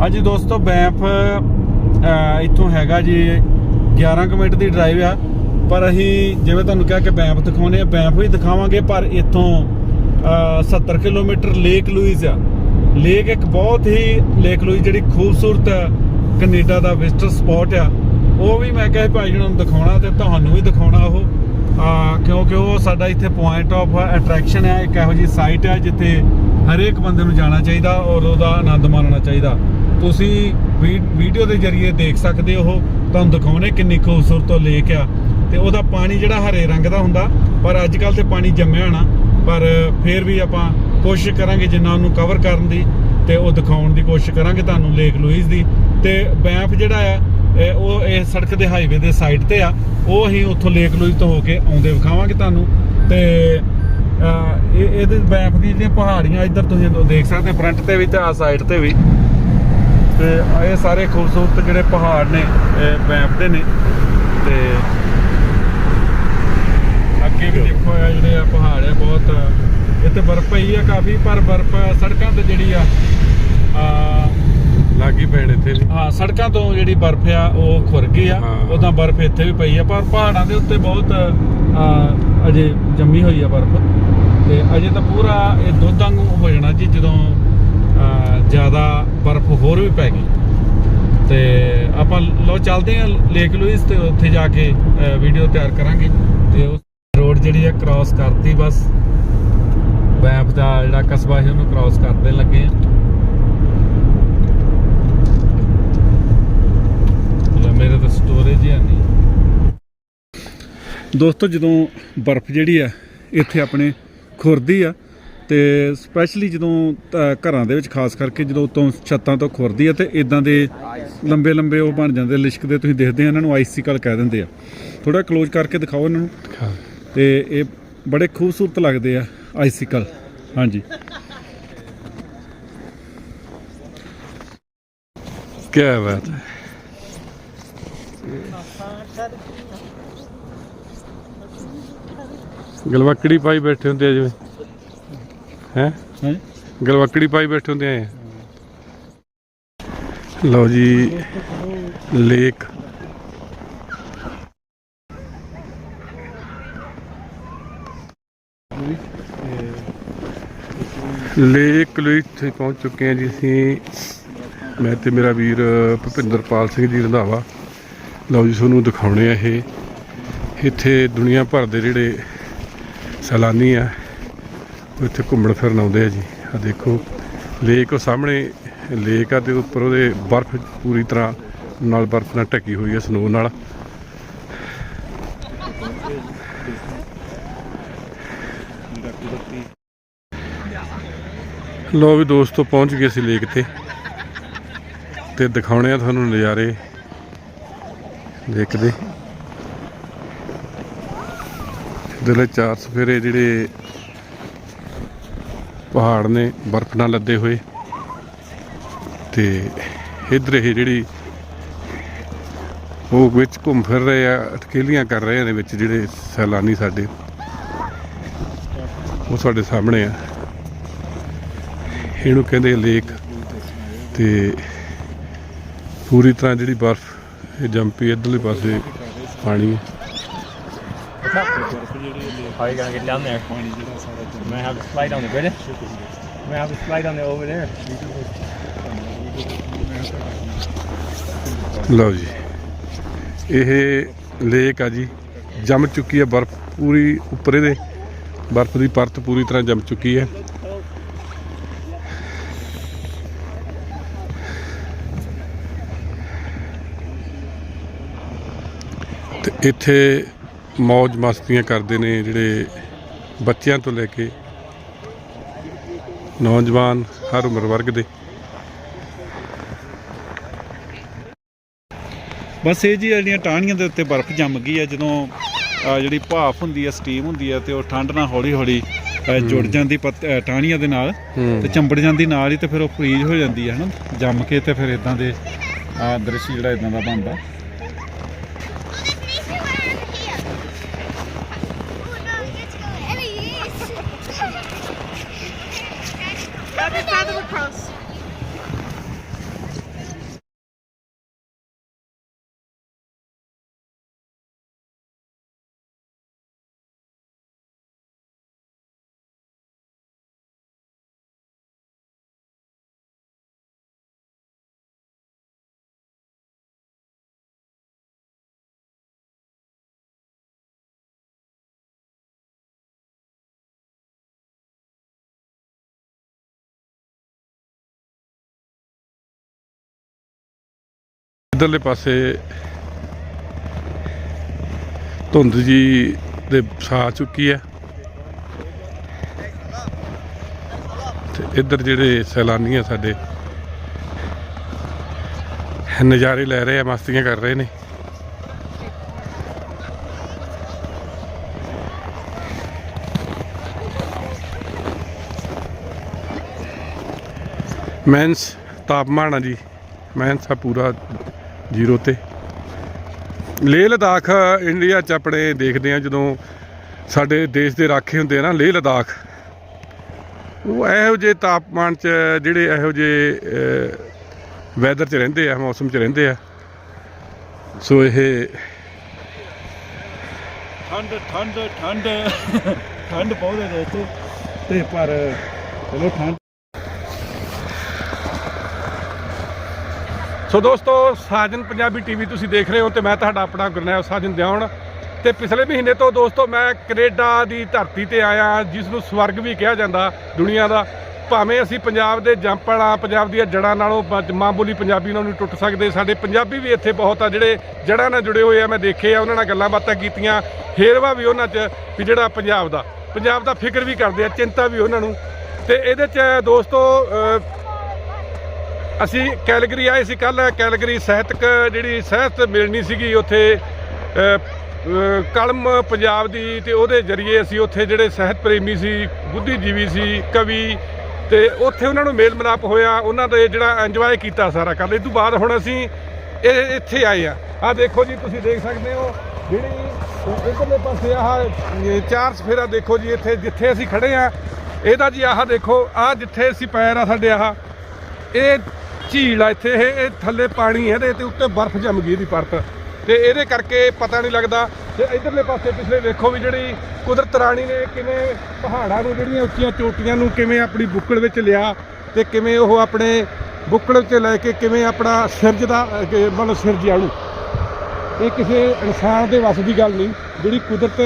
ਹਾਂਜੀ ਦੋਸਤੋ ਬੈਂਫ ਇੱਥੋਂ ਹੈਗਾ ਜੀ 11 ਕੁ ਮਿੰਟ ਦੀ ਡਰਾਈਵ ਆ। ਪਰ ਅਸੀਂ ਜਿਵੇਂ ਤੁਹਾਨੂੰ ਕਿਹਾ ਕਿ ਬੈਂਫ ਦਿਖਾਉਨੇ ਆ ਬੈਂਫ ਵੀ ਦਿਖਾਵਾਂਗੇ ਪਰ ਇੱਥੋਂ ਅਹ, 70 ਕਿਲੋਮੀਟਰ ਲੇਕ ਲੂਈਜ਼ ਆ। ਲੇਕ ਇੱਕ ਬਹੁਤ ਹੀ ਲੇਕ ਲੂਈਜ਼ ਜਿਹੜੀ ਖੂਬਸੂਰਤ ਕੈਨੇਡਾ ਦਾ ਵਿਜ਼ਟਰ ਸਪੌਟ ਆ। ਉਹ ਵੀ ਮੈਂ ਕਹੇ ਭਾਈ ਜਣਾਂ ਨੂੰ ਦਿਖਾਉਣਾ ਤੇ ਤੁਹਾਨੂੰ ਵੀ ਦਿਖਾਉਣਾ ਉਹ। ਕਿਉਂਕਿ ਉਹ ਸਾਡਾ ਇੱਥੇ ਪੁਆਇੰਟ ਆਫ ਅਟਰੈਕਸ਼ਨ ਹੈ ਇੱਕ ਇਹੋ ਜੀ ਸਾਈਟ ਹੈ ਜਿੱਥੇ ਹਰੇਕ ਬੰਦੇ ਨੂੰ ਜਾਣਾ ਚਾਹੀਦਾ ਔਰ ਉਹਦਾ ਆਨੰਦ ਮਾਣਨਾ ਚਾਹੀਦਾ। ਤੁਸੀਂ ਵੀ- ਵੀਡੀਓ ਦੇ ਜ਼ਰੀਏ ਦੇਖ ਸਕਦੇ ਹੋ, ਤੁਹਾਨੂੰ ਦਿਖਾਉਣੇ ਕਿੰਨੀ ਖੂਬਸੂਰਤ ਉਹ ਲੇਕ ਆ। ਤੇ ਉਹਦਾ ਪਾਣੀ ਜਿਹੜਾ ਹਰੇ ਰੰਗ ਦਾ ਹੁੰਦਾ, ਪਰ ਅੱਜ ਕੱਲ ਤੇ ਪਾਣੀ ਜੰਮਿਆ ਹੋਣਾ। ਪਰ ਫਿਰ ਵੀ ਆਪਾਂ ਕੋਸ਼ਿਸ਼ ਕਰਾਂਗੇ ਜਿੰਨਾ ਉਹਨੂੰ ਕਵਰ ਕਰਨ ਦੀ, ਤੇ ਉਹ ਦਿਖਾਉਣ ਦੀ ਕੋਸ਼ਿਸ਼ ਕਰਾਂਗੇ ਤੁਹਾਨੂੰ ਲੇਕ ਲੂਇਸ ਦੀ। ਤੇ ਬੈਂਫ ਜਿਹੜਾ ਆ ਉਹ ਇਹ ਸੜਕ ਦੇ ਹਾਈਵੇ ਦੇ ਸਾਈਡ ਤੇ ਆ, ਉਹ ਅਸੀਂ ਉੱਥੋਂ ਲੇਕ ਲੂਈਜ਼ ਤੋਂ ਹੋ ਕੇ ਆਉਂਦੇ ਵਿਖਾਵਾਂਗੇ ਤੁਹਾਨੂੰ। ਤੇ ਇਹ, ਇਹਦੇ ਬੈਂਫ ਦੀ ਜਿਹੜੀਆਂ ਪਹਾੜੀਆਂ ਇੱਧਰ ਤੁਸੀਂ ਦੇਖ ਸਕਦੇ ਫਰੰਟ ਤੇ ਵੀ ਤੇ ਆ ਸਾਈਡ ਤੇ ਵੀ। ਤੇ ਇਹ ਸਾਰੇ ਖੂਬਸੂਰਤ ਜਿਹੜੇ ਪਹਾੜ ਨੇ ਇਹ ਬੈਂਫ ਦੇ ਨੇ ਤੇ ਅੱਗੇ ਵੀ ਦੇਖੋ ਇਹ ਜਿਹੜੇ ਆ ਪਹਾੜ ਆ ਬਹੁਤ ਇੱਥੇ ਬਰਫ਼ ਪਈ ਆ ਕਾਫੀ ਪਰ ਬਰਫ਼ ਸੜਕਾਂ ਤੇ ਜਿਹੜੀ ਆ ਆ ਲਾਗੀ ਪੈਣ ਇੱਥੇ ਵੀ। ਹਾਂ ਸੜਕਾਂ ਤੋਂ ਜਿਹੜੀ ਬਰਫ਼ ਆ ਉਹ ਖੁਰ ਗਈ ਆ। ਉਦਾਂ ਬਰਫ਼ ਇੱਥੇ ਵੀ ਪਈ ਆ ਪਰ ਪਹਾੜਾਂ ਦੇ ਉੱਤੇ ਬਹੁਤ ਆ, ਅਜੇ ਜੰਮੀ ਹੋਈ ਆ ਬਰਫ਼। ਤੇ ਅਜੇ ਤਾਂ ਪੂਰਾ ਇਹ ਦੁੱਧ ਵਾਂਗੂ ਹੋ ਜਾਣਾ ਜੀ ਜਦੋਂ ਆ, ਜ਼ਿਆਦਾ ਬਰਫ਼ ਹੋਰ ਵੀ ਪੈ ਗਈ। ਤੇ ਆਪਾਂ ਲੋ ਚੱਲਦੇ ਆ ਲੇਕ ਲੂਇਸ ਤੇ ਉੱਥੇ ਜਾ ਕੇ ਵੀਡੀਓ ਤਿਆਰ ਕਰਾਂਗੇ। ਤੇ ਉਹ ਰੋਡ ਜਿਹੜੀ ਆ ਕ੍ਰਾਸ ਕਰਤੀ ਬਸ। ਬੈਂਪ ਦਾ ਜਿਹੜਾ ਕਸਬਾ ਹੈ ਉਹਨੂੰ ਕ੍ਰਾਸ ਕਰਦੇ ਲੱਗੇ ਆ। ਮੇਰੇ ਤਾਂ ਸਟੋਰੇਜ ਹੀ ਨਹੀਂ। ਦੋਸਤੋ, ਜਦੋਂ ਬਰਫ਼ ਜਿਹੜੀ ਆ, ਇੱਥੇ ਆਪਣੇ ਖੁਰਦੀ ਆ ਤੇ ਸਪੈਸ਼ਲੀ ਜਦੋਂ ਘਰਾਂ ਦੇ ਵਿੱਚ ਖਾਸ ਕਰਕੇ ਜਦੋਂ ਉਤੋਂ ਛੱਤਾਂ ਤੋਂ ਖੁਰਦੀ ਆ ਤੇ ਇਦਾਂ ਦੇ ਲੰਬੇ ਲੰਬੇ ਉਹ ਬਣ ਜਾਂਦੇ ਲਿਸ਼ਕਦੇ ਤੁਸੀਂ ਦੇਖਦੇ ਆ ਇਹਨਾਂ ਨੂੰ ਆਈਸੀਕਲ ਕਹਿ ਦਿੰਦੇ ਆ। ਥੋੜਾ ক্লোਜ਼ ਕਰਕੇ ਦਿਖਾਓ ਇਹਨਾਂ ਨੂੰ। ਤੇ ਇਹ ਬੜੇ ਖੂਬਸੂਰਤ ਲੱਗਦੇ ਆ ਆਈਸੀਕਲ ਹਾਂਜੀ। ਕੀ ਬਾਤ ਹੈ। ਗਲਵਕੜੀ ਪਾਈ ਬੈਠੇ ਹੁੰਦੇ ਆ ਜਿਵੇਂ। ਹੈ? ਹੈ? ਗਲਵਕੜੀ ਪਾਈ ਬੈਠੇ ਹੁੰਦੇ ਆ। ਲਓ ਜੀ ਲੇਕ ਲੇਕ ਲੁਈਸ ਤੇ ਪਹੁੰਚ ਚੁੱਕੇ ਹਾਂ ਜੀ ਅਸੀਂ। ਮੈਂ ਤੇ ਮੇਰਾ ਵੀਰ ਭੁਪਿੰਦਰਪਾਲ ਸਿੰਘ ਜੀ ਰੰਧਾਵਾ। ਲਓ ਜੀ ਤੁਹਾਨੂੰ ਦਿਖਾਉਣੇ ਆ ਇਹ। ਇੱਥੇ ਦੁਨੀਆ ਭਰ ਦੇ ਜਿਹੜੇ ਸੈਲਾਨੀ ਆ ਇੱਥੇ ਘੁੰਮਣ ਫਿਰਨ ਆਉਂਦੇ ਆ ਜੀ। ਆ ਦੇਖੋ ਲੇਕ ਉਹ ਸਾਹਮਣੇ ਲੇਕ ਆ ਤੇ ਉੱਪਰ ਉਹਦੇ ਬਰਫ਼ ਪੂਰੀ ਤਰ੍ਹਾਂ ਨਾਲ ਬਰਫ਼ ਨਾਲ ਢੱਕੀ ਹੋਈ ਹੈ ਸਨੋ ਨਾਲ। ਲੋ ਵੀ ਦੋਸਤੋ, ਪਹੁੰਚ ਗਏ ਸੀ ਲੇਕ ਤੇ। ਤੇ ਦਿਖਾਉਣੇ ਆ ਤੁਹਾਨੂੰ ਨਜ਼ਾਰੇ। ਦੇਖਦੇ। ਦਿਲੇ ਚਾਰ ਸਫੇਰੇ ਜਿਹੜੇ ਪਹਾੜ ਨੇ ਬਰਫ਼ ਨਾਲ ਲੱਦੇ ਹੋਏ ਤੇ ਇਧਰ ਇਹ ਜਿਹੜੀ ਉਹ ਵਿੱਚ ਘੁੰਮ ਫਿਰ ਰਹੇ ਆ, ਅਟਕੇਲੀਆਂ ਕਰ ਰਹੇ ਨੇ ਵਿੱਚ ਜਿਹੜੇ ਸੈਲਾਨੀ ਸਾਡੇ। ਉਹ ਸਾਡੇ ਸਾਹਮਣੇ ਆ। ਇਹਨੂੰ ਕਹਿੰਦੇ ਲੇਕ ਤੇ ਪੂਰੀ ਤਰ੍ਹਾਂ ਜਿਹੜੀ ਬਰਫ਼, ਇਹ ਜੰਪੀ ਇਧਰਲੇ ਪਾਸੇ ਪਾਣੀ ਹੈ How are you gonna get down there? May I have a slide on the British? May I have a slide on the over there? ਲਓ ਜੀ ਇਹ ਲੇਕ ਆ ਜੀ ਜੰਮ ਚੁੱਕੀ ਹੈ ਬਰਫ਼ ਪੂਰੀ ਉੱਪਰ ਇਹਦੇ ਬਰਫ਼ ਦੀ ਪਰਤ ਪੂਰੀ ਤਰ੍ਹਾਂ ਜੰਮ ਚੁੱਕੀ ਹੈ ਤੇ ਇੱਥੇ ਮौज ਮਸਤੀਆਂ ਕਰਦੇ ਨੇ ਜਿਹੜੇ ਬੱਚਿਆਂ ਤੋਂ ਲੈ ਕੇ ਨੌਜਵਾਨ ਹਰ ਉਮਰ ਵਰਗ ਦੇ। ਬਸ ਇਹ ਜੀ ਜਿਹੜੀਆਂ ਟਾਹਣੀਆਂ ਦੇ ਉੱਤੇ ਬਰਫ਼ ਜੰਮ ਗਈ ਹੈ ਜਦੋਂ ਅਹ, ਜਿਹੜੀ ਭਾਫ ਹੁੰਦੀ ਹੈ ਸਟੀਮ ਹੁੰਦੀ ਹੈ ਤੇ ਉਹ ਠੰਡ ਨਾਲ ਹੌਲੀ ਹੌਲੀ ਅਹ, ਜੁੜ ਜਾਂਦੀ ਪੱਤ- ਅਹ, ਟਾਹਣੀਆਂ ਦੇ ਨਾਲ ਹੂੰ। ਤੇ ਚੰਬੜ ਜਾਂਦੀ ਨਾਲ ਹੀ ਤੇ ਫਿਰ ਉਹ ਫਰੀਜ਼ ਹੋ ਜਾਂਦੀ ਹੈ ਹਨਾ ਜੰਮ ਕੇ ਤੇ ਫਿਰ ਇਦਾਂ ਦੇ ਆ ਦ੍ਰਿਸ਼ ਜਿਹੜਾ ਇਦਾਂ ਦਾ ਬਣਦਾ। ਇਧਰਲੇ ਪਾਸੇ ਧੁੰਦ ਜੀ ਦੇ ਛਾ ਚੁੱਕੀ ਹੈ। ਤੇ ਇੱਧਰ ਜਿਹੜੇ ਸੈਲਾਨੀ ਆ ਸਾਡੇ ਨਜ਼ਾਰੇ ਲੈ ਰਹੇ ਆ, ਮਸਤੀਆਂ ਕਰ ਰਹੇ ਨੇ। ਮੈਂਸ ਤਾਪਮਾਨ ਆ ਜੀ। ਮੈਂਸ ਆ ਪੂਰਾ ਜ਼ੀਰੋ ਤੇ। ਲੇਹ ਲਦਾਖ ਇੰਡੀਆ ਚ ਆਪਣੇ ਦੇਖਦੇ ਆ ਜਦੋਂ ਸਾਡੇ ਦੇਸ਼ ਦੇ ਰਾਖੇ ਹੁੰਦੇ ਆ ਨਾ, ਲੇਹ ਲਦਾਖ। ਉਹ ਇਹੋ ਜਿਹੇ ਤਾਪਮਾਨ ਚ, ਜਿਹੜੇ ਇਹੋ ਜਿਹੇ ਵੈਦਰ ਚ ਰਹਿੰਦੇ ਆ, ਮੌਸਮ ਚ ਰਹਿੰਦੇ ਆ। ਸੋ ਇਹ ਠੰਡ ਠੰਡ ਠੰਡ। ਠੰਡ ਬਹੁਤ ਹੈ ਦੋਸਤੋ। ਤੇ ਪਰ, ਚਲੋ ਠੰਡ ਸੋ ਦੋਸਤੋ, ਸਾਜਨ ਪੰਜਾਬੀ ਟੀਵੀ ਤੁਸੀਂ ਦੇਖ ਰਹੇ ਹੋ ਤੇ ਮੈਂ ਤੁਹਾਡਾ ਆਪਣਾ ਗੁਰਨੈਲ ਸਾਜਨ ਦਿਆਉਣ ਤੇ ਪਿਛਲੇ ਮਹੀਨੇ ਤੋਂ ਦੋਸਤੋ, ਮੈਂ ਕੈਨੇਡਾ ਦੀ ਧਰਤੀ ਤੇ ਆਇਆ ਜਿਸ ਨੂੰ ਸਵਰਗ ਵੀ ਕਿਹਾ ਜਾਂਦਾ ਦੁਨੀਆ ਦਾ। ਭਾਵੇਂ ਅਸੀਂ ਪੰਜਾਬ ਦੇ ਜੰਪਲ ਪੰਜਾਬ ਦੀਆਂ ਜੜ੍ਹਾਂ ਨਾਲੋਂ ਮਾਂ ਬੋਲੀ ਪੰਜਾਬੀ ਨਾਲ ਨਹੀਂ ਟੁੱਟ ਸਕਦੇ, ਸਾਡੇ ਪੰਜਾਬੀ ਵੀ ਇੱਥੇ ਬਹੁਤ ਆ, ਜਿਹੜੇ ਜੜ੍ਹਾਂ ਨਾਲ ਜੁੜੇ ਹੋਏ ਆ, ਮੈਂ ਦੇਖੇ ਆ, ਉਹਨਾਂ ਨਾਲ ਗੱਲਾਂ ਬਾਤਾਂ ਕੀਤੀਆਂ, ਹੇਰਵਾ ਵੀ ਉਹਨਾਂ 'ਚ ਵੀ ਜਿਹੜਾ ਪੰਜਾਬ ਦਾ। ਪੰਜਾਬ ਦਾ ਫਿਕਰ ਵੀ ਕਰਦੇ ਆ, ਚਿੰਤਾ ਵੀ ਉਹਨਾਂ ਨੂੰ। ਤੇ ਇਹਦੇ 'ਚ, ਦੋਸਤੋ ਅਸੀਂ ਕੈਲਗਰੀ ਆਏ ਸੀ ਕੱਲ ਕੈਲਗਰੀ ਸਾਹਿਤਕ ਜਿਹੜੀ ਸਾਹਿਤ ਮਿਲਣੀ ਸੀਗੀ ਉੱਥੇ ਕਲਮ ਪੰਜਾਬ ਦੀ ਤੇ ਉਹਦੇ ਜਰੀਏ ਅਸੀਂ ਉੱਥੇ ਜਿਹੜੇ ਸਾਹਿਤ ਪ੍ਰੇਮੀ ਸੀ, ਬੁੱਧੀਜੀਵੀ ਸੀ, ਕਵੀ ਤੇ ਉੱਥੇ ਉਹਨਾਂ ਨੂੰ ਮੇਲ ਮਿਲਾਪ ਹੋਇਆ, ਉਹਨਾਂ ਦੇ ਜਿਹੜਾ ਇੰਜੋਏ ਕੀਤਾ ਸਾਰਾ ਕੱਲ ਇਹ ਤੋਂ ਬਾਅਦ ਹੁਣ ਅਸੀਂ ਇਹ ਇੱਥੇ ਆਏ ਆ। ਆ ਦੇਖੋ ਜੀ, ਤੁਸੀਂ ਦੇਖ ਸਕਦੇ ਹੋ, ਜਿਹੜੀ ਇਧਰਲੇ ਪਾਸੇ ਆਹ ਚਾਰ ਸਫੇਰਾ ਦੇਖੋ ਜੀ, ਇੱਥੇ ਜਿੱਥੇ ਅਸੀਂ ਖੜੇ ਆ, ਇਹਦਾ ਜੀ ਆਹ ਦੇਖੋ ਆ ਜਿੱਥੇ ਅਸੀਂ ਪੈਰ ਆ ਸਾਡੇ ਆਹ, ਇਹ ਝੀਲ ਆ ਇੱਥੇ ਇਹ ਇਹ ਥੱਲੇ ਪਾਣੀ ਹੈ ਇਹਦੇ ਉੱਤੇ ਬਰਫ਼ ਜੰਮ ਗਈ ਇਹਦੀ ਪਰਤ। ਤੇ ਇਹਦੇ ਕਰਕੇ ਪਤਾ ਨਹੀਂ ਲੱਗਦਾ। ਤੇ ਇਧਰਲੇ ਪਾਸੇ ਪਿਛਲੇ ਵੇਖੋ ਵੀ ਜਿਹੜੀ ਕੁਦਰਤ ਰਾਣੀ ਨੇ ਕਿਵੇਂ ਪਹਾੜਾਂ ਨੂੰ ਜਿਹੜੀਆਂ ਉੱਚੀਆਂ ਚੋਟੀਆਂ ਨੂੰ ਕਿਵੇਂ ਆਪਣੀ ਬੁੱਕਲ ਵਿੱਚ ਲਿਆ ਤੇ ਕਿਵੇਂ ਉਹ ਆਪਣੇ ਬੁੱਕਲ ਵਿੱਚ ਲੈ ਕੇ ਕਿਵੇਂ ਆਪਣਾ ਸਿਰਜਦਾ ਅਹ, ਕਿ ਮਤਲਬ ਸਿਰਜਿਆਲੂ ਇਹ ਕਿਸੇ ਇਨਸਾਨ ਦੇ ਵੱਸ ਦੀ ਗੱਲ ਨਹੀਂ। ਜਿਹੜੀ ਕੁਦਰਤ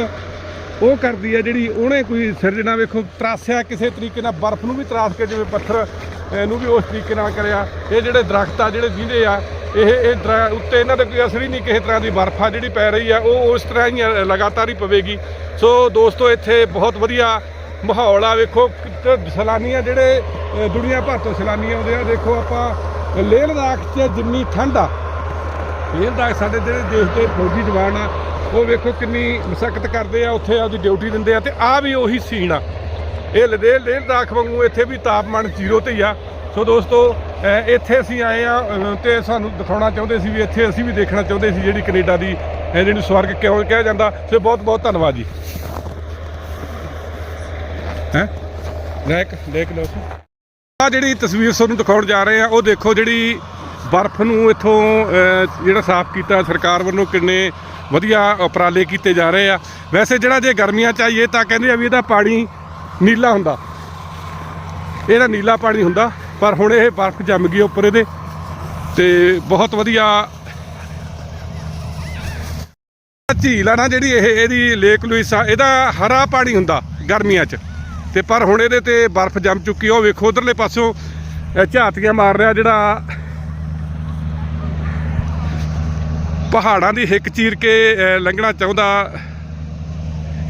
ਉਹ ਕਰਦੀ ਹੈ ਜਿਹੜੀ ਉਹਨੇ ਕੋਈ ਸਿਰਜਣਾ ਵੇਖੋ, ਤਰਾਸਿਆ ਕਿਸੇ ਤਰੀਕੇ ਨਾਲ, ਬਰਫ਼ ਨੂੰ ਵੀ ਤਰਾਸ ਕੇ ਜਿਵੇਂ ਪੱਥਰ ਨੂੰ ਵੀ ਉਸ ਤਰੀਕੇ ਨਾਲ ਕਰਿਆ। ਇਹ ਜਿਹੜੇ ਦਰਖਤ ਆ, ਜਿਹੜੇ ਦਿੰਦੇ ਆ, ਇਹ ਇਹ ਦਰ- ਉੱਤੇ ਇਹਨਾਂ ਦੇ ਕੋਈ ਅਸਰ ਹੀ ਨਹੀਂ ਕਿਸੇ ਤਰ੍ਹਾਂ ਦੀ ਬਰਫ਼ ਆ ਜਿਹੜੀ ਪੈ ਰਹੀ ਆ, ਉਹ ਉਸ ਤਰ੍ਹਾਂ ਹੀ ਲਗਾਤਾਰ ਹੀ ਪਵੇਗੀ। ਸੋ ਦੋਸਤੋ, ਇੱਥੇ ਬਹੁਤ ਵਧੀਆ ਮਾਹੌਲ ਆ, ਵੇਖੋ ਕਿਤੇ ਜਿਹੜੇ ਦੁਨੀਆ ਭਰ ਤੋਂ ਸੈਲਾਨੀ ਆਉਂਦੇ ਆ, ਦੇਖੋ ਆਪਾਂ ਲੇਹ ਲਦਾਖ 'ਚ ਜਿੰਨੀ ਠੰਡ ਆ ਲੇਹ ਲਦਾਖ ਸਾਡੇ ਜਿਹੜੇ ਦੇਸ਼ ਦੇ ਫੌਜੀ ਜਵਾਨ ਆ ਉਹ ਵੇਖੋ ਕਿੰਨੀ ਮਸ਼ੱਕਤ ਕਰਦੇ ਆ, ਉੱਥੇ ਆਪਦੀ ਡਿਊਟੀ ਦਿੰਦੇ ਆ ਤੇ ਆ ਵੀ ਉਹੀ ਸੀਨ ਆ। ਇਹ ਲਦੇ ਲੇਹ ਲਦਾਖ ਵਾਂਗੂ ਇੱਥੇ ਵੀ ਤਾਪਮਾਨ ਜ਼ੀਰੋ ਤੇ ਹੀ ਆ। ਸੋ ਦੋਸਤੋ ਇੱਥੇ ਅਸੀਂ ਆਏ ਆ, ਅਹ ਤੇ ਸਾਨੂੰ ਦਿਖਾਉਣਾ ਚਾਹੁੰਦੇ ਸੀ ਵੀ ਇੱਥੇ ਅਸੀਂ ਵੀ ਦੇਖਣਾ ਚਾਹੁੰਦੇ ਸੀ ਜਿਹੜੀ ਕੈਨੇਡਾ ਦੀ ਇਹ ਜਿਹੜੀ ਸਵਰਗ ਕਿਉਂ ਕਿਹਾ ਜਾਂਦਾ। ਸੋ ਬਹੁਤ ਬਹੁਤ ਧੰਨਵਾਦ ਜੀ। ਹੈ? ਲੈਕ ਲੈਕ ਲੋ ਆ ਜਿਹੜੀ ਤਸਵੀਰ ਤੁਹਾਨੂੰ ਦਿਖਾਉਣ ਜਾ ਰਹੇ ਆ, ਉਹ ਦੇਖੋ ਜਿਹੜੀ ਬਰਫ਼ ਨੂੰ ਇੱਥੋਂ ਜਿਹੜਾ ਸਾਫ਼ ਕੀਤਾ ਸਰਕਾਰ ਵੱਲੋਂ ਕਿੰਨੇ ਵਧੀਆ ਉਪਰਾਲੇ ਕੀਤੇ ਜਾ ਰਹੇ ਆ। ਵੈਸੇ ਜਿਹੜਾ ਜੇ ਗਰਮੀਆਂ ਚ ਆਈਏ ਤਾਂ ਕਹਿੰਦੇ ਆ ਵੀ ਇਹਦਾ ਪਾਣੀ ਨੀਲਾ ਹੁੰਦਾ। ਇਹਦਾ ਨੀਲਾ ਪਾਣੀ ਹੁੰਦਾ, ਪਰ ਹੁਣ ਇਹ ਬਰਫ਼ ਜੰਮ ਗਈ ਉੱਪਰ ਇਹਦੇ। ਤੇ ਬਹੁਤ ਵਧੀਆ ਝੀਲ ਆ ਨਾ ਜਿਹੜੀ ਇਹ, ਇਹਦੀ ਲੇਕ ਲੁਈਸਾ ਇਹਦਾ ਹਰਾ ਪਾਣੀ ਹੁੰਦਾ ਗਰਮੀਆਂ 'ਚ। ਤੇ ਪਰ ਹੁਣ ਇਹਦੇ ਤੇ ਬਰਫ਼ ਜੰਮ ਚੁੱਕੀ ਆ। ਉਹ ਵੇਖੋ, ਉਧਰਲੇ ਪਾਸੋਂ ਝਾਤੀਆਂ ਮਾਰ ਰਿਹਾ ਜਿਹੜਾ ਪਹਾੜਾਂ ਦੀ ਹਿੱਕ ਚੀਰ ਕੇ ਲੰਘਣਾ ਚਾਹੁੰਦਾ।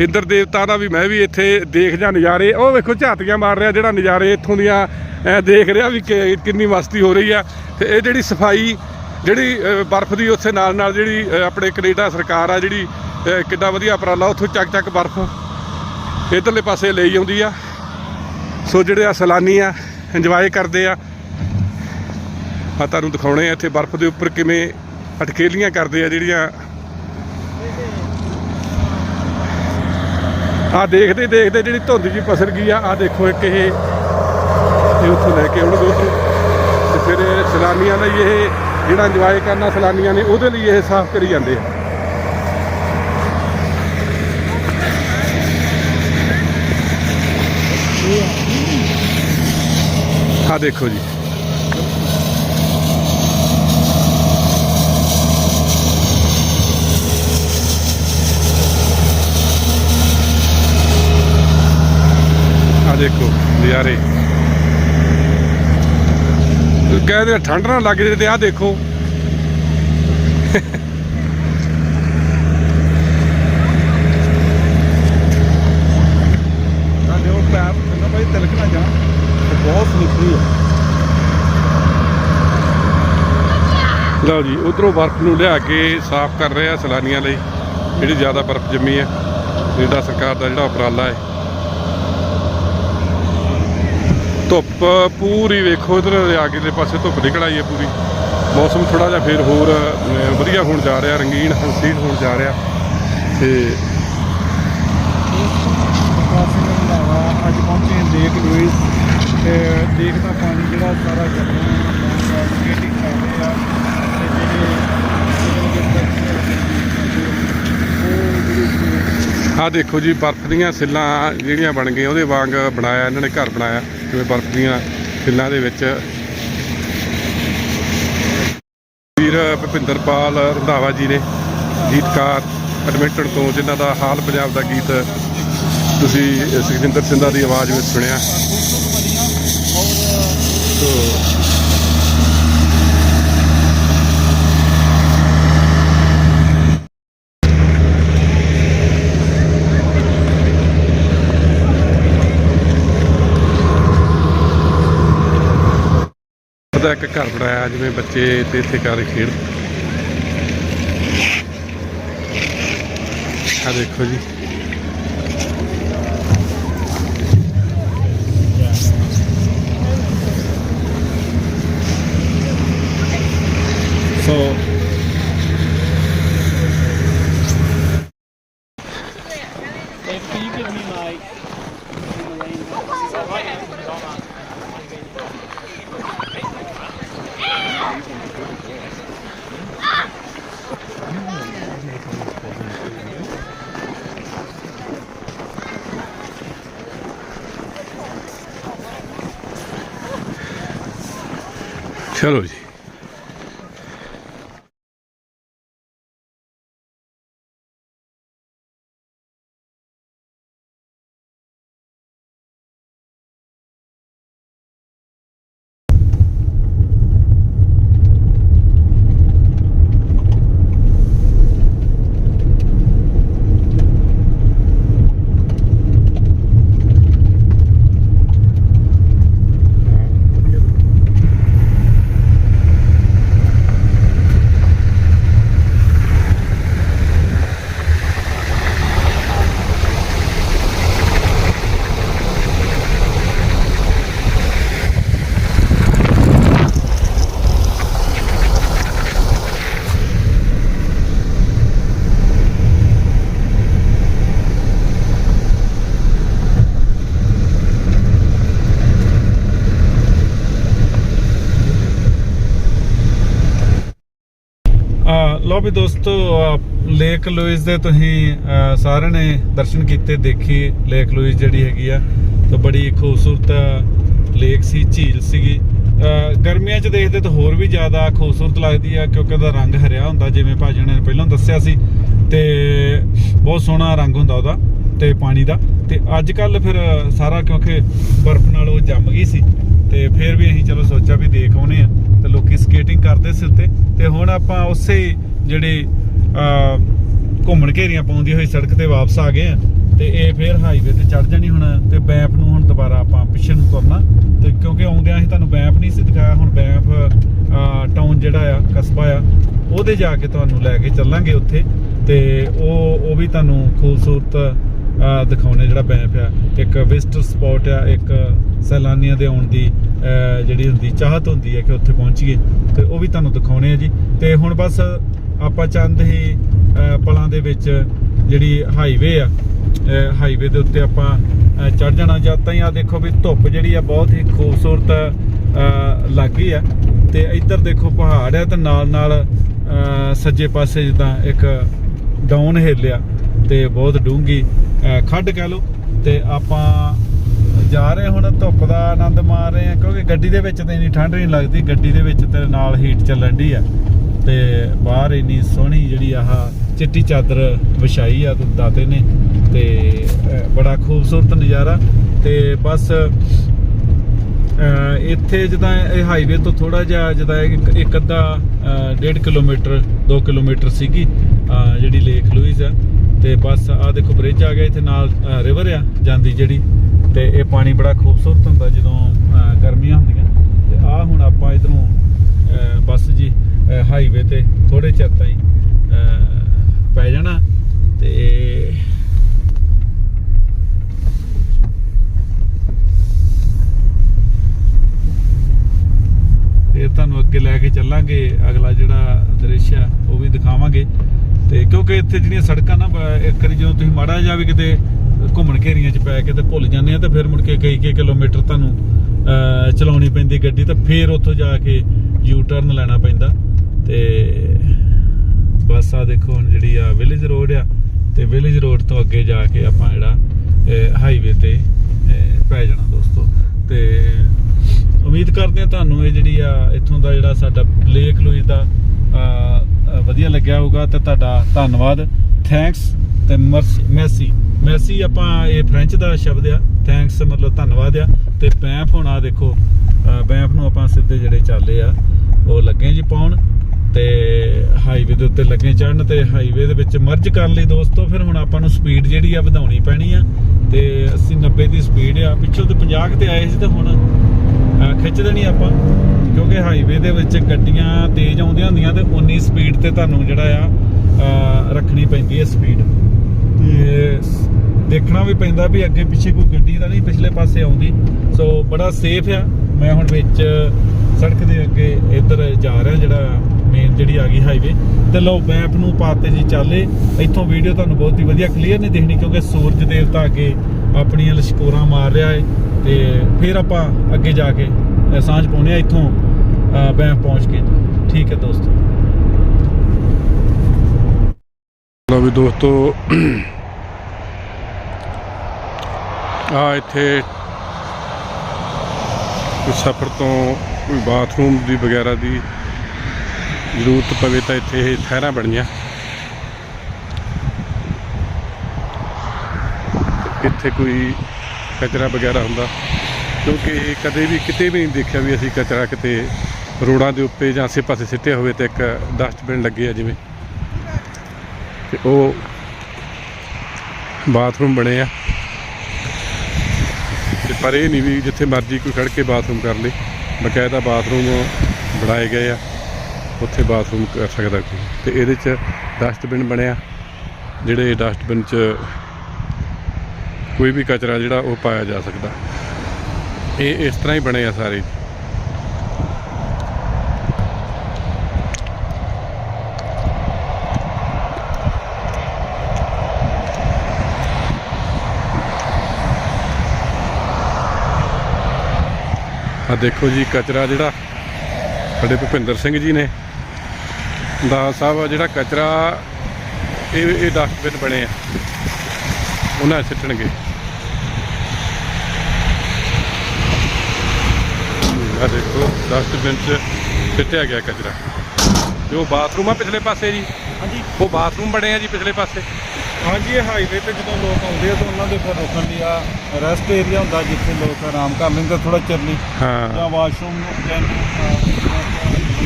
ਇੰਦਰ ਦੇਵਤਾ ਦਾ ਵੀ ਮੈਂ ਵੀ ਇੱਥੇ ਦੇਖ ਜਾਂ ਨਜ਼ਾਰੇ। ਉਹ ਵੇਖੋ ਝਾਤੀਆਂ ਮਾਰ ਰਿਹਾ ਜਿਹੜਾ ਨਜ਼ਾਰੇ ਇੱਥੋਂ ਦੀਆਂ ਦੇਖ ਰਿਹਾ ਵੀ ਕਿ- ਕਿੰਨੀ ਮਸਤੀ ਹੋ ਰਹੀ ਆ। ਤੇ ਇਹ ਜਿਹੜੀ ਸਫ਼ਾਈ ਜਿਹੜੀ ਬਰਫ਼ ਦੀ ਉੱਥੇ ਨਾਲ ਨਾਲ ਜਿਹੜੀ ਆਪਣੇ ਕੈਨੇਡਾ ਸਰਕਾਰ ਆ ਜਿਹੜੀ ਅਹ, ਕਿੱਡਾ ਵਧੀਆ ਉਪਰਾਲਾ ਉੱਥੋਂ ਚੱਕ ਚੱਕ ਬਰਫ਼ ਇਧਰਲੇ ਪਾਸੇ ਲਈ ਆਉਂਦੀ ਆ। ਸੋ ਜਿਹੜੇ ਆ ਸੈਲਾਨੀ ਆ ਇੰਜੋਏ ਕਰਦੇ ਆ। ਆ ਤੁਹਾਨੂੰ ਦਿਖਾਉਣੇ ਆ ਇੱਥੇ ਬਰਫ਼ ਦੇ ਉੱਪਰ ਕਿਵੇਂ ਅਟਕੇਲੀਆਂ ਕਰਦੇ ਆ ਜਿਹੜੀਆਂ ਆ ਦੇਖਦੇ ਦੇਖਦੇ ਜਿਹੜੀ ਧੁੰਦ ਜੀ ਪਸਰ ਗਈ ਆ ਆ ਦੇਖੋ ਇੱਕ ਇਹ ਇਹ ਉੱਥੋਂ ਲੈ ਕੇ ਆਉਣਗੇ ਉੱਥੋਂ। ਤੇ ਫਿਰ ਇਹ ਸੈਲਾਨੀਆਂ ਲਈ ਇਹ ਜਿਹੜਾ ਇੰਜੋਏ ਕਰਨਾ ਸੈਲਾਨੀਆਂ ਨੇ, ਉਹਦੇ ਲਈ ਇਹ ਸਾਫ਼ ਕਰੀ ਜਾਂਦੇ ਆ। ਆ ਦੇਖੋ ਜੀ। ਦੇਖੋ ਨਜ਼ਾਰੇ। ਕਹਿੰਦੇ ਠੰਡ ਨਾ ਲੱਗ ਜੇ ਤੇ ਆਹ ਦੇਖੋ। ਲਓ ਜੀ ਉਧਰੋਂ ਬਰਫ਼ ਨੂੰ ਲਿਆ ਕੇ ਸਾਫ਼ ਕਰ ਰਹੇ ਆ ਸਲਾਨੀਆਂ ਲਈ। ਜਿਹੜੀ ਜ਼ਿਆਦਾ ਬਰਫ਼ ਜੰਮੀ ਹੈ। ਇਹਦਾ ਸਰਕਾਰ ਦਾ ਜਿਹੜਾ ਉਪਰਾਲਾ ਹੈ। ਧੁੱਪ ਪੂਰੀ ਵੇਖੋ, ਇਧਰ ਆਗੇ ਪਾਸੇ ਧੁੱਪ ਨਿਕਲ ਆਈ ਹੈ ਪੂਰੀ। ਮੌਸਮ ਥੋੜਾ ਜਿਹਾ ਫੇਰ ਹੋਰ ਵਧੀਆ ਹੋਣ ਜਾ ਰਿਹਾ, ਰੰਗੀਨ ਹਸੀਨ ਹੋਣ ਜਾ ਰਿਹਾ। ਤੇ ਕਾਫੀ ਰੰਧਾਵਾ ਅੱਜ ਪਹੁੰਚੇ ਲੇਕ ਲੂਇਸ ਤੇ ਲੇਕ ਦਾ ਪਾਣੀ ਜਿਹੜਾ ਸਾਰਾ ਗਰਮਾ ਸਕੇਟਿੰਗ ਕਰ ਆ। ਤੇ ਜਿਹੜੇ ਆਹ ਦੇਖੋ ਜੀ, ਬਰਫ਼ ਦੀਆਂ ਸਿੱਲਾਂ ਜਿਹੜੀਆਂ ਬਣ ਗਈਆਂ, ਉਹਦੇ ਵਾਂਗ ਬਣਾਇਆ, ਇਹਨਾਂ ਨੇ ਘਰ ਬਣਾਇਆ। ਜਿਵੇਂ ਬਰਫ਼ ਦੀਆਂ ਸਿੱਲਾਂ ਦੇ ਵਿੱਚ। ਵੀਰ ਭੁਪਿੰਦਰਪਾਲ ਰੰਧਾਵਾ ਜੀ ਨੇ ਗੀਤਕਾਰ ਐਡਮਿੰਟਨ ਤੋਂ, ਜਿਨ੍ਹਾਂ ਦਾ ਹਾਲ ਪੰਜਾਬ ਦਾ ਗੀਤ ਤੁਸੀਂ ਸੁਖਜਿੰਦਰ ਸਿੰਘਾ ਦੀ ਆਵਾਜ਼ ਵਿੱਚ ਸੁਣਿਆ। ਤੋ ਉਹਦਾ ਇੱਕ ਘਰ ਬਣਾਇਆ ਜਿਵੇਂ ਬੱਚੇ ਤੇ ਇੱਥੇ ਕਰ ਖੇਡ। ਆ ਦੇਖੋ ਜੀ। ਸੋ ਚਲੋ ਜੀ ਆ ਲੋ ਵੀ ਦੋਸਤੋ ਅਹ, ਲੇਕ ਲੂਇਸ ਦੇ ਤੁਸੀਂ ਸਾਰਿਆਂ ਨੇ ਦਰਸ਼ਨ ਕੀਤੇ, ਦੇਖੀ ਲੇਕ ਲੂਇਸ ਜਿਹੜੀ ਹੈਗੀ ਆ। ਤਾਂ ਬੜੀ ਖੂਬਸੂਰਤ ਲੇਕ ਸੀ, ਝੀਲ ਸੀਗੀ। ਗਰਮੀਆਂ 'ਚ ਦੇਖਦੇ ਤਾਂ ਹੋਰ ਵੀ ਜ਼ਿਆਦਾ ਖੂਬਸੂਰਤ ਲੱਗਦੀ ਆ, ਕਿਉਂਕਿ ਉਹਦਾ ਰੰਗ ਹਰਿਆ ਹੁੰਦਾ, ਜਿਵੇਂ ਭਾਜੀ ਨੇ ਪਹਿਲਾਂ ਦੱਸਿਆ ਸੀ। ਤੇ ਬਹੁਤ ਸੋਹਣਾ ਰੰਗ ਹੁੰਦਾ ਉਹਦਾ ਤੇ ਪਾਣੀ ਦਾ। ਤੇ ਅੱਜ ਕੱਲ ਫਿਰ ਸਾਰਾ, ਕਿਉਂਕਿ ਬਰਫ਼ ਨਾਲ ਉਹ ਜੰਮ ਗਈ ਸੀ, ਤੇ ਫਿਰ ਵੀ ਅਸੀਂ ਚਲੋ ਸੋਚਿਆ ਵੀ ਦੇਖ ਆਉਨੇ ਆ। ਤੇ ਲੋਕੀ ਸਕੇਟਿੰਗ ਕਰਦੇ ਸੀ ਉੱਤੇ ਤੇ ਹੁਣ ਆਪਾਂ ਉਸੇ ਜਿਹੜੀ ਘੁੰਮਣ ਘੇਰੀਆਂ ਪਾਉਂਦੀ ਹੋਈ ਸੜਕ ਤੇ ਵਾਪਸ ਆ ਗਏ ਆ। ਤੇ ਇਹ ਫਿਰ ਹਾਈਵੇ ਤੇ ਚੜ ਜਾਣੀ ਹੁਣ, ਤੇ ਬੈਂਪ ਨੂੰ ਹੁਣ ਦੁਬਾਰਾ ਆਪਾਂ ਪਿੱਛੇ ਨੂੰ ਤੁਰਨਾ। ਤੇ ਕਿਉਂਕਿ ਆਉਂਦਿਆਂ ਅਸੀਂ ਤੁਹਾਨੂੰ ਬੈਂਪ ਨਹੀਂ ਸੀ ਦਿਖਾਇਆ, ਹੁਣ ਬੈਂਪ ਟਾਊਨ ਜਿਹੜਾ ਆ, ਕਸਬਾ ਆ, ਉਹਦੇ ਜਾ ਕੇ ਤੁਹਾਨੂੰ ਲੈ ਕੇ ਚੱਲਾਂਗੇ ਉੱਥੇ। ਤੇ ਉਹ ਉਹ ਵੀ ਤੁਹਾਨੂੰ ਖੂਬਸੂਰਤ ਦਿਖਾਉਣੇ ਜਿਹੜਾ ਬੈਂਪ ਆ। ਇੱਕ ਵਿਜ਼ਟਰ ਸਪੌਟ ਆ, ਇੱਕ ਸੈਲਾਨੀਆਂ ਦੇ ਆਉਣ ਦੀ ਜਿਹੜੀ ਹੁੰਦੀ, ਚਾਹਤ ਹੁੰਦੀ ਹੈ ਕਿ ਉੱਥੇ ਪਹੁੰਚੀਏ। ਤੇ ਉਹ ਵੀ ਤੁਹਾਨੂੰ ਦਿਖਾਉਣੇ ਆ ਜੀ। ਤੇ ਹੁਣ ਬਸ ਆਪਾਂ ਚੰਦ ਹੀ ਪਲਾਂ ਦੇ ਵਿੱਚ ਜਿਹੜੀ ਹਾਈਵੇ ਆ ਹਾਈਵੇ ਦੇ ਉੱਤੇ ਆਪਾਂ ਚੜ ਜਾਣਾ। ਜਦ ਤਾਈਂ ਆ ਦੇਖੋ ਵੀ ਧੁੱਪ ਜਿਹੜੀ ਆ ਬਹੁਤ ਹੀ ਖੂਬਸੂਰਤ ਅਹ ਆ। ਤੇ ਇੱਧਰ ਦੇਖੋ ਪਹਾੜ ਆ ਤੇ ਨਾਲ ਨਾਲ ਸੱਜੇ ਪਾਸੇ ਜਿੱਦਾਂ ਇੱਕ ਡਾਊਨ ਹਿੱਲ ਆ ਤੇ ਬਹੁਤ ਡੂੰਗੀ ਖੱਡ ਕਹਿ ਲਓ। ਤੇ ਆਪਾਂ ਜਾ ਰਹੇ ਹੁਣ ਧੁੱਪ ਦਾ ਆਨੰਦ ਮਾਰ ਰਹੇ ਆ ਕਿਉਂਕਿ ਗੱਡੀ ਦੇ ਵਿੱਚ ਤਾਂ ਇੰਨੀ ਠੰਡ ਨਹੀਂ ਲੱਗਦੀ, ਗੱਡੀ ਦੇ ਵਿੱਚ ਤੇ ਨਾਲ ਹੀਟ ਚੱਲਣ ਦੀ ਆ। ਤੇ ਬਾਹਰ ਇੰਨੀ ਸੋਹਣੀ ਜਿਹੜੀ ਆਹ ਚਿੱਟੀ ਚਾਦਰ ਵਿਛਾਈ ਆ ਦਾਤੇ ਨੇ ਤੇ ਬੜਾ ਖੂਬਸੂਰਤ ਨਜ਼ਾਰਾ ਤੇ ਬਸ ਇੱਥੇ ਜਿੱਦਾਂ ਇਹ ਹਾਈਵੇ ਤੋਂ ਥੋੜਾ ਜਿਹਾ ਜਿੱਦਾਂ ਇੱਕ ਅੱਧਾ ਅਹ, ਡੇਢ ਕਿਲੋਮੀਟਰ 2 ਕਿਲੋਮੀਟਰ ਸੀਗੀ ਜਿਹੜੀ ਲੇਕ ਲੂਈਜ਼ ਆ। ਤੇ ਬਸ ਆ ਦੇਖੋ ਬ੍ਰਿਜ ਆ ਗਿਆ ਇੱਥੇ ਨਾਲ ਰਿਵਰ ਆ ਜਾਂਦੀ ਜਿਹੜੀ। ਤੇ ਇਹ ਪਾਣੀ ਬੜਾ ਖੂਬਸੂਰਤ ਹੁੰਦਾ ਜਦੋਂ ਗਰਮੀਆਂ ਹੁੰਦੀਆਂ। ਤੇ ਆ ਹੁਣ ਆਪਾਂ ਇਧਰੋਂ ਬਸ ਜੀ ਹਾਈਵੇ ਤੇ ਥੋੜੇ ਚਿਰ ਤਾਈਂ ਪੈ ਜਾਣਾ ਤੇ ਇਹ ਤੁਹਾਨੂੰ ਅੱਗੇ ਲੈ ਕੇ ਚੱਲਾਂਗੇ, ਅਗਲਾ ਜਿਹੜਾ ਦ੍ਰਿਸ਼ ਆ, ਉਹ ਵੀ ਦਿਖਾਵਾਂਗੇ। ਤੇ ਕਿਉਂਕਿ ਇੱਥੇ ਜਿਹੜੀਆਂ ਸੜਕਾਂ ਨਾ ਇੱਕ ਵਾਰੀ ਜਦੋਂ ਤੁਸੀਂ ਮਾੜਾ ਜਾ ਵੀ ਕਿਤੇ ਘੁੰਮਣ ਘੇਰੀਆਂ 'ਚ ਪੈ ਕੇ ਤੇ ਭੁੱਲ ਜਾਂਦੇ ਆ, ਤੇ ਫਿਰ ਮੁੜ ਕੇ ਕਈ ਕਈ ਕਿਲੋਮੀਟਰ ਤੁਹਾਨੂੰ ਚਲਾਉਣੀ ਪੈਂਦੀ ਗੱਡੀ, ਤਾਂ ਫਿਰ ਉੱਥੋਂ ਜਾ ਕੇ ਯੂ ਟਰਨ ਲੈਣਾ ਪੈਂਦਾ। ਤੇ ਬਸ ਆ ਦੇਖੋ ਹੁਣ ਜਿਹੜੀ ਆ ਵਿਲੇਜ ਰੋਡ ਆ ਤੇ ਵਿਲੇਜ ਰੋਡ ਤੋਂ ਅੱਗੇ ਜਾ ਕੇ ਆਪਾਂ ਜਿਹੜਾ ਹਾਈਵੇ ਤੇ ਪੈ ਜਾਣਾ ਦੋਸਤੋ। ਤੇ ਉਮੀਦ ਕਰਦੇ ਹਾਂ ਤੁਹਾਨੂੰ ਇਹ ਜਿਹੜੀ ਆ ਇੱਥੋਂ ਦਾ ਜਿਹੜਾ ਸਾਡਾ ਲੇਕ ਲੂਇਸ ਦਾ ਵਧੀਆ ਲੱਗਿਆ ਹੋਊਗਾ ਤੇ ਤੁਹਾਡਾ ਧੰਨਵਾਦ। ਥੈਂਕਸ ਤੇ ਮੈਸੀ ਮੈਸੀ ਆਪਾਂ ਇਹ ਫ੍ਰੈਂਚ ਦਾ ਸ਼ਬਦ ਆ। ਥੈਂਕਸ ਮਤਲਬ ਧੰਨਵਾਦ ਆ। ਤੇ ਬੈਂਫ ਹੁਣ ਆ ਦੇਖੋ ਬੈਂਫ ਨੂੰ ਆਪਾਂ ਸਿੱਧੇ ਜਿਹੜੇ ਚਾਲੇ ਆ, ਉਹ ਲੱਗੇ ਜੀ ਪਾਉਣ। ਤੇ ਹਾਈਵੇ ਦੇ ਉੱਤੇ ਲੱਗੇ ਚੜਨ ਤੇ ਹਾਈਵੇ ਦੇ ਵਿੱਚ ਮਰਜ ਕਰਨ ਲਈ ਦੋਸਤੋ, ਫਿਰ ਹੁਣ ਆਪਾਂ ਨੂੰ ਸਪੀਡ ਜਿਹੜੀ ਆ ਵਧਾਉਣੀ ਪੈਣੀ ਆ। ਤੇ 80 90 ਦੀ ਸਪੀਡ ਆ। ਪਿੱਛੋਂ ਤੇ 50 ਤੇ ਆਏ ਸੀ ਤੇ ਹੁਣ ਖਿੱਚ ਦੇਣੀ ਆਪਾਂ। ਕਿਉਂਕਿ ਹਾਈਵੇ ਦੇ ਵਿੱਚ ਗੱਡੀਆਂ ਤੇਜ਼ ਆਉਂਦੀਆਂ ਹੁੰਦੀਆਂ ਤੇ ਉਨੀ ਸਪੀਡ ਤੇ ਤੁਹਾਨੂੰ ਜਿਹੜਾ ਆ ਰੱਖਣੀ ਪੈਂਦੀ ਹੈ ਸਪੀਡ ਤੇ ਦੇਖਣਾ ਵੀ ਪੈਂਦਾ ਵੀ ਅੱਗੇ ਪਿੱਛੇ ਕੋਈ ਗੱਡੀ ਤਾਂ ਨਹੀਂ ਪਿਛਲੇ ਪਾਸੇ ਆਉਂਦੀ। ਸੋ ਬੜਾ ਸੇਫ ਆ। ਮੈਂ ਹੁਣ ਵਿੱਚ ਸੜਕ ਦੇ ਅੱਗੇ ਇੱਧਰ ਜਾ ਰਿਹਾ ਜਿਹੜਾ ਮੇਨ ਜਿਹੜੀ ਆ ਗਈ ਹਾਈਵੇ ਤੇ ਲਓ ਮੈਪ ਨੂੰ ਪਾਤੇ ਜੀ ਚਾਲੇ। ਇੱਥੋਂ ਵੀਡੀਓ ਤੁਹਾਨੂੰ ਬਹੁਤ ਹੀ ਵਧੀਆ ਕਲੀਅਰ ਨਹੀਂ ਦਿਖਣੀ, ਕਿਉਂਕਿ ਸੂਰਜ ਦੇਵਤਾ ਅੱਗੇ ਆਪਣੀਆਂ ਲਸ਼ਕੋਰਾਂ ਮਾਰ ਰਿਹਾ ਏ। ਤੇ ਫਿਰ ਆਪਾਂ ਅੱਗੇ ਜਾ ਕੇ ਸਾਂਝ ਪਾਉਣੇ ਆ ਇੱਥੋਂ ਬੈਂਪ ਪਹੁੰਚ ਕੇ। ਠੀਕ ਹੈ ਦੋਸਤੋ। ਲਓ ਵੀ ਦੋਸਤੋ ਆ ਇੱਥੇ ਸਫ਼ਰ ਤੋਂ ਕੋਈ ਬਾਥਰੂਮ ਦੀ ਵਗੈਰਾ ਦੀ ਜ਼ਰੂਰਤ ਪਵੇ ਤਾਂ ਇੱਥੇ ਇਹ ਥਹਿਰਾਂ ਬਣੀਆਂ। ਇੱਥੇ ਕੋਈ ਕਚਰਾ ਵਗੈਰਾ ਹੁੰਦਾ, ਕਿਉਂਕਿ ਇਹ ਕਦੇ ਵੀ ਕਿਤੇ ਵੀ ਨਹੀਂ ਦੇਖਿਆ ਵੀ ਅਸੀਂ ਕਚਰਾ ਕਿਤੇ ਰੋਡਾਂ ਦੇ ਉੱਤੇ ਜਾਂ ਆਸੇ ਪਾਸੇ ਸਿੱਟਿਆ ਹੋਵੇ ਤੇ ਇੱਕ ਡਸਟਬਿਨ ਲੱਗੇ ਆ ਜਿਵੇਂ। ਤੇ ਉਹ ਬਾਥਰੂਮ ਬਣੇ ਆ। ਤੇ ਪਰ ਇਹ ਨਹੀਂ ਵੀ ਜਿੱਥੇ ਮਰਜ਼ੀ ਕੋਈ ਖੜ ਕੇ ਬਾਥਰੂਮ ਕਰ ਲੇ। ਬਕਾਇਦਾ ਬਾਥਰੂਮ ਬਣਾਏ ਗਏ ਆ। ਉੱਥੇ ਬਾਥਰੂਮ ਕਰ ਸਕਦਾ ਕੋਈ। ਤੇ ਇਹਦੇ 'ਚ ਡਸਟਬਿਨ ਬਣਿਆ, ਜਿਹੜੇ ਡਸਟਬਿਨ 'ਚ ਕੋਈ ਵੀ ਕਚਰਾ ਜਿਹੜਾ ਉਹ ਪਾਇਆ ਜਾ ਸਕਦਾ। ਇਹ ਇਸ ਤਰ੍ਹਾਂ ਹੀ ਬਣੇ ਆ ਸਾਰੇ। ਆ ਦੇਖੋ ਜੀ, ਕਚਰਾ ਜਿਹੜਾ ਸਾਡੇ ਭੁਪਿੰਦਰ ਸਿੰਘ ਜੀ ਨੇ ਦਾ ਸਾਹਿਬ ਜਿਹੜਾ ਕਚਰਾ ਇਹ ਇਹ ਡਸਟਬਿਨ ਬਣੇ ਆ ਉਹਨਾਂ ਸਿੱਟਣਗੇ ਆ ਦੇਖੋ ਡਸਟਬਿਨ 'ਚ ਸਿੱਟਿਆ ਗਿਆ ਕਚਰਾ ਉਹ ਬਾਥਰੂਮ ਆ ਪਿਛਲੇ ਪਾਸੇ ਜੀ ਹਾਂਜੀ ਉਹ ਬਾਥਰੂਮ ਬਣੇ ਆ ਜੀ ਪਿਛਲੇ ਪਾਸੇ ਹਾਂਜੀ ਇਹ ਹਾਈਵੇ ਤੇ ਜਦੋਂ ਲੋਕ ਆਉਂਦੇ ਆ ਤਾਂ ਉਹਨਾਂ ਦੇ ਫਿਰ ਰੋਕਣ ਲਈ ਆ ਰੈਸਟ ਏਰੀਆ ਹੁੰਦਾ ਜਿੱਥੇ ਲੋਕ ਆਰਾਮ ਕਰ ਲੈਂਦੇ ਥੋੜਾ ਚਿਰ ਲਈ ਹਾਂ ਜਾਂ ਵਾਸ਼ਰੂਮ ਜਾਂ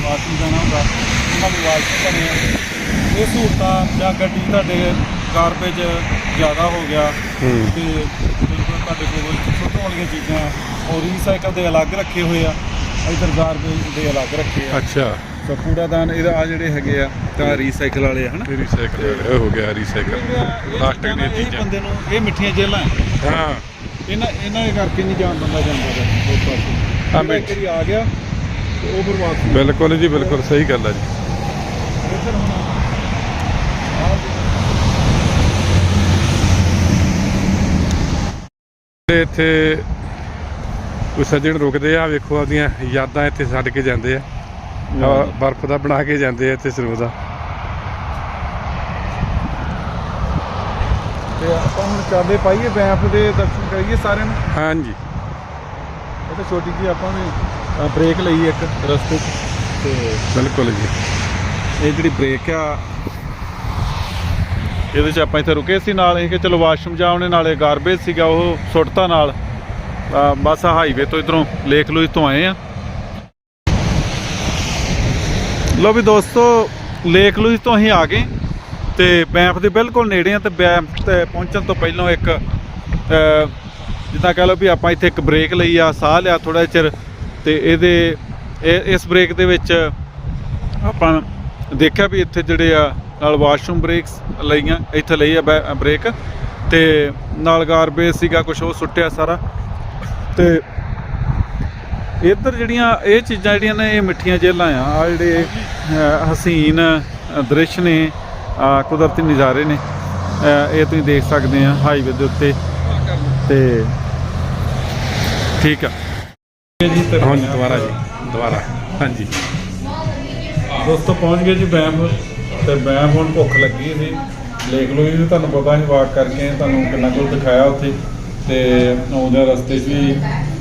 ਵਾਸ਼ਰੂਮ ਜਾਣਾ ਹੁੰਦਾ ਦੇ ਵਾਸ਼ਰੂਮ ਬਣੇ ਆ ਇਹ ਸਹੂਲਤਾਂ ਜਾਂ ਗੱਡੀ ਤੁਹਾਡੇ ਗਾਰਬੇਜ ਜ਼ਿਆਦਾ ਹੋ ਗਿਆ ਹੂੰ। ਤੇ ਬਿਲਕੁਲ ਤੁਹਾਡੇ ਕੋਲ ਸੁੱਟਣ ਵਾਲੀਆਂ ਚੀਜ਼ਾਂ ਉਹ ਰੀਸਾਈਕਲ ਦੇ ਅਲੱਗ ਰੱਖੇ ਹੋਏ ਆ ਇਧਰ ਗਾਰਬੇਜ ਦੇ ਅਲੱਗ ਰੱਖੇ ਆ। ਅੱਛਾ। ਸੋ ਕੂੜਾਦਾਨ ਇਹਦਾ ਆ ਜਿਹੜੇ ਹੈਗੇ ਆ ਤਾਂ ਰੀਸਾਈਕਲ ਵਾਲੇ ਆ ਹਨਾ? ਇਹ ਰੀਸਾਈਕਲ ਹੋ ਗਿਆ ਰੀਸਾਈਕਲ ਪਲਾਸਟਿਕ ਦੀਆਂ ਇਹ ਚੀਜ਼ਾਂ। ਬੰਦੇ ਨੂੰ ਇਹ ਮਿੱਠੀਆਂ ਜੇਲਾਂ ਹੈ। ਹਾਂ। ਇਹਨਾਂ ਇਹਨਾਂ ਦੇ ਕਰਕੇ ਨਹੀਂ ਜਾਣ ਬੰਦਾ ਜਾਂਦਾ ਗਾ। ਪਾਸੇ ਹਾਂ, ਜਿਹੜਾ ਇੱਕ ਵਾਰੀ ਆ ਗਿਆ ਤੇ ਉਹ ਸੀ ਬਿਲਕੁਲ ਜੀ ਬਿਲਕੁਲ ਸਹੀ ਗੱਲ ਆ ਜੀ। ਹੁਣ ਤੇ ਇੱਥੇ ਕੋਈ ਸੱਜਣ ਰੁਕਦੇ ਆ ਵੇਖੋ ਆਪਦੀਆਂ ਯਾਦਾਂ ਇੱਥੇ ਛੱਡ ਕੇ ਜਾਂਦੇ ਆ। ਬਰਫ਼ ਦਾ ਬਣਾ ਕੇ ਜਾਂਦੇ ਆ ਇੱਥੇ ਸਰੋਂ ਦਾ। ਤੇ ਆਪਾਂ ਹੁਣ ਚਾਬੇ ਪਾਈਏ ਬੈਂਪ ਦੇ ਦਰਸ਼ਨ ਕਰੀਏ ਸਾਰਿਆਂ ਨੂੰ? ਹਾਂਜੀ। ਇਹ ਤਾਂ ਛੋਟੀ ਜੀ ਆਪਾਂ ਨੇ ਬ੍ਰੇਕ ਲਈ ਇੱਕ ਰਸਤੇ ਤੇ ਬਿਲਕੁਲ ਜੀ। ਇਹ ਜਿਹੜੀ ਬ੍ਰੇਕ ਆ, ਇਹਦੇ 'ਚ ਆਪਾਂ ਇੱਥੇ ਰੁਕੇ ਸੀ ਨਾਲ, ਇਹ ਕਿ ਚਲੋ ਵਾਸ਼ਰੂਮ ਜਾਉਣੇ ਨਾਲੇ ਗਾਰਬੇਜ ਸੀਗਾ, ਉਹ ਸੁੱਟਤਾ ਨਾਲ। ਬਸ ਹਾਈਵੇ ਤੋਂ ਇਧਰੋਂ ਲੇਖ ਲੂਜ ਤੋਂ ਆਏ ਆ। ਲੋ ਵੀ ਦੋਸਤੋ ਲੇਖ ਲੂਜ ਤੋਂ ਅਸੀਂ ਆ ਗਏ, ਤੇ ਬੈਂਪ ਦੇ ਬਿਲਕੁਲ ਨੇੜੇ ਆ, ਤੇ ਬੈਂਪ ਤੇ ਪਹੁੰਚਣ ਤੋਂ ਪਹਿਲਾਂ ਇੱਕ ਜਿੱਦਾਂ ਕਹ ਲਓ ਵੀ ਆਪਾਂ ਇੱਥੇ ਇੱਕ ਬ੍ਰੇਕ ਲਈ ਆ, ਸਾਹ ਲਿਆ ਥੋੜਾ ਚਿਰ, ਤੇ ਇਹਦੇ, ਇਹ- ਇਸ ਬ੍ਰੇਕ ਦੇ ਵਿੱਚ ਆਪਾਂ ਦੇਖਿਆ ਵੀ ਇੱਥੇ ਜਿਹੜੇ ਆ, ਨਾਲ ਵਾਸ਼ਰੂਮ ਬ੍ਰੇਕਸ ਲਈਆਂ, ਇੱਥੇ ਲਈ ਆ ਬ੍ਰੇਕ ਤੇ ਨਾਲ ਗਾਰਬੇਜ ਸੀਗਾ ਕੁਝ ਉਹ ਸੁੱਟਿਆ ਸਾਰਾ। ਤੇ ਇੱਧਰ ਜਿਹੜੀਆਂ, ਇਹ ਚੀਜ਼ਾਂ ਜਿਹੜੀਆਂ ਨੇ, ਇਹ ਮਿੱਠੀਆਂ ਜੇਲਾਂ ਆ। ਆ ਜਿਹੜੇ ਹਸੀਨ ਦ੍ਰਿਸ਼ ਨੇ ਕੁਦਰਤੀ ਨਜ਼ਾਰੇ ਨੇ ਇਹ ਤੁਸੀਂ ਦੇਖ ਸਕਦੇ ਆ ਹਾਈਵੇ ਦੇ ਉੱਤੇ। ਤੇ ਠੀਕ ਆ। ਜੀ ਦੁਬਾਰਾ ਜੀ, ਦੁਬਾਰਾ। ਹਾਂਜੀ। ਦੋਸਤੋ ਪਹੁੰਚ ਗਏ ਜੀ ਬੈਂਪ ਤੇ ਬੈਂਪ ਹੁਣ ਭੁੱਖ ਲੱਗੀ ਸੀ। ਲੇਕ ਲੋਈ ਵੀ ਤੁਹਾਨੂੰ ਪਤਾ ਸੀ ਵਾਕ ਕਰਕੇ ਤੁਹਾਨੂੰ ਕਿੰਨਾ ਕੁਝ ਦਿਖਾਇਆ ਉੱਥੇ। ਤੇ ਆਉਂਦੇ ਰਸਤੇ 'ਚ ਵੀ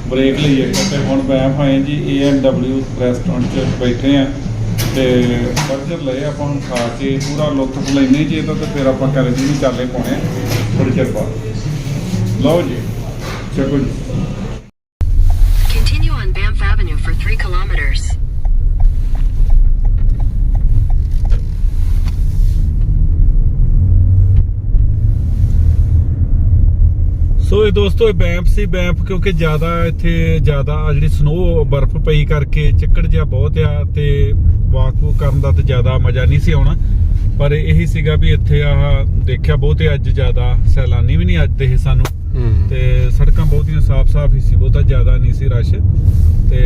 ਬ੍ਰੇਕ ਲਈ ਇੱਕ ਤੇ ਹੁਣ ਬੈਂਪ ਆਏ ਜੀ A&W ਰੈਸਟੋਰੈਂਟ 'ਚ ਬੈਠੇ ਆ। ਤੇ ਬਰਗਰ ਲਏ ਆਪਾਂ ਹੁਣ ਖਾ ਕੇ, ਪੂਰਾ ਲੁਤਫ ਲੈਣੇ ਜੀ ਇਹਦਾ ਤੇ ਫਿਰ ਆਪਾਂ ਕਰੇ ਜੀ ਨੂੰ ਚਾਲੇ ਪਾਉਣੇ ਥੋੜੀ ਚਿਰ ਬਾਅਦ। ਲਓ ਜੀ, ਚੱਕੋ ਜੀ। ਸੋ ਇਹ ਦੋਸਤੋ ਇਹ ਬੈਂਪ ਸੀ ਬੈਂਪ ਕਿਉਂਕਿ ਜ਼ਿਆਦਾ ਇੱਥੇ ਜ਼ਿਆਦਾ ਜਿਹੜੀ ਸਨੋ ਬਰਫ਼ ਪਈ ਕਰਕੇ ਚਿੱਕੜ ਜਿਹਾ ਬਹੁਤ ਆ ਤੇ ਵਾਕ ਕਰਨ ਦਾ ਤੇ ਜ਼ਿਆਦਾ ਮਜ਼ਾ ਨਹੀਂ ਸੀ ਆਉਣਾ। ਪਰ ਇਹੀ ਸੀਗਾ ਵੀ ਇੱਥੇ ਆਹ ਦੇਖਿਆ ਬਹੁਤੇ ਅੱਜ ਜ਼ਿਆਦਾ ਸੈਲਾਨੀ ਵੀ ਨਹੀਂ ਅੱਜ ਦੇ ਸਾਨੂੰ। ਤੇ ਸੜਕਾਂ ਬਹੁਤੀਆਂ ਸਾਫ਼-ਸਾਫ਼ ਹੀ ਸੀ ਬਹੁਤਾ ਜ਼ਿਆਦਾ ਨਹੀਂ ਸੀ ਰਸ਼। ਤੇ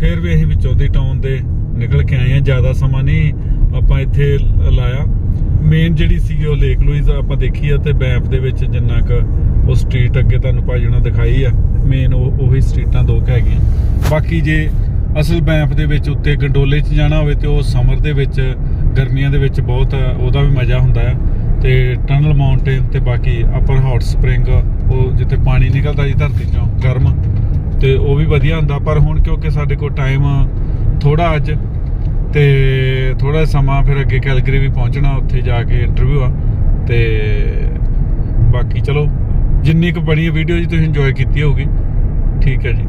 ਫਿਰ ਵੀ ਅਸੀਂ ਵਿੱਚੋਂ ਦੀ ਟਾਊਨ ਦੇ ਨਿਕਲ ਕੇ ਆਏ ਆ ਜ਼ਿਆਦਾ ਸਮਾਂ ਨਹੀਂ ਆਪਾਂ ਇੱਥੇ ਲਾਇਆ। ਮੇਨ ਜਿਹੜੀ ਸੀ ਉਹ ਲੇਕ ਲੂਈਜ਼ ਆਪਾਂ ਦੇਖੀ ਆ ਤੇ ਬੈਂਪ ਦੇ ਵਿੱਚ ਜਿੰਨਾ ਕ ਉਹ ਸਟਰੀਟ ਅੱਗੇ ਤੁਹਾਨੂੰ ਭਾਜੀ ਉਹਨਾਂ ਦਿਖਾਈ ਆ। ਮੇਨ ਉਹ ਉਹੀ ਸਟਰੀਟਾਂ ਦੋ ਕੁ ਹੈਗੀਆਂ। ਬਾਕੀ ਜੇ ਅਸਲ ਬੈਂਪ ਦੇ ਵਿੱਚ ਉੱਤੇ ਗੰਡੋਲੇ 'ਚ ਜਾਣਾ ਹੋਵੇ ਤੇ ਉਹ ਸਮਰ ਦੇ ਵਿੱਚ, ਗਰਮੀਆਂ ਦੇ ਵਿੱਚ ਬਹੁਤ ਉਹਦਾ ਵੀ ਮਜ਼ਾ ਹੁੰਦਾ ਆ। ਤੇ ਟਨਲ ਮਾਊਂਟੇਨ ਤੇ ਬਾਕੀ ਅਪਰ ਹੌਟ ਸਪ੍ਰਿੰਗ ਉਹ ਜਿੱਥੇ ਪਾਣੀ ਨਿਕਲਦਾ ਜੀ ਧਰਤੀ ਚੋਂ, ਗਰਮ। ਤੇ ਉਹ ਵੀ ਵਧੀਆ ਹੁੰਦਾ, ਪਰ ਹੁਣ ਕਿਉਂਕਿ ਸਾਡੇ ਕੋਲ ਟਾਈਮ ਥੋੜਾ ਅੱਜ, ਤੇ ਥੋੜਾ ਸਮਾਂ ਫਿਰ ਅੱਗੇ ਕੈਲਗਰੀ ਵੀ ਪਹੁੰਚਣਾ, ਉੱਥੇ ਜਾ ਕੇ ਇੰਟਰਵਿਊ ਆ। ਤੇ ਬਾਕੀ ਚਲੋ ਜਿੰਨੀ ਕੁ ਬਣੀ ਵੀਡੀਓ ਜੀ ਤੁਸੀਂ ਇੰਜੋਏ ਕੀਤੀ ਹੋਊਗੀ। ਠੀਕ ਹੈ ਜੀ।